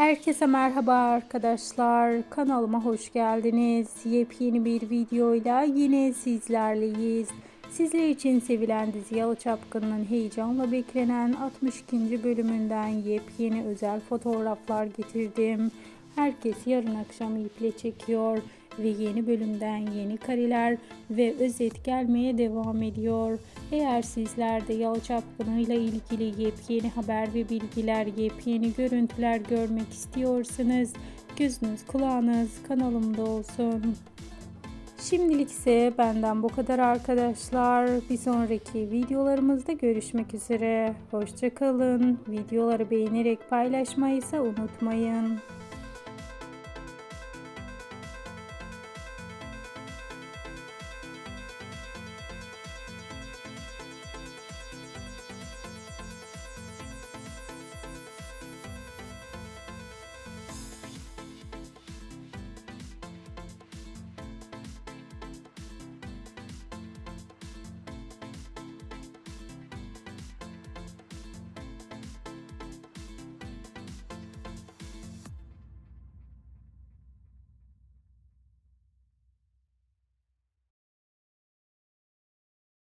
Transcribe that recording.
Herkese merhaba arkadaşlar. Kanalıma hoş geldiniz. Yepyeni bir videoyla yine sizlerleyiz. Sizler için sevilen dizi Yalı Çapkın'ın heyecanla beklenen 62. bölümünden yepyeni özel fotoğraflar getirdim. Herkes yarın akşam iple çekiyor ve yeni bölümden yeni kareler ve özet gelmeye devam ediyor. Eğer sizler de Yalı Çapkını ilgili yepyeni haber ve bilgiler, yepyeni görüntüler görmek istiyorsanız gözünüz kulağınız kanalımda olsun. Şimdilik ise benden bu kadar arkadaşlar. Bir sonraki videolarımızda görüşmek üzere. Hoşçakalın. Videoları beğenerek paylaşmayı ise unutmayın.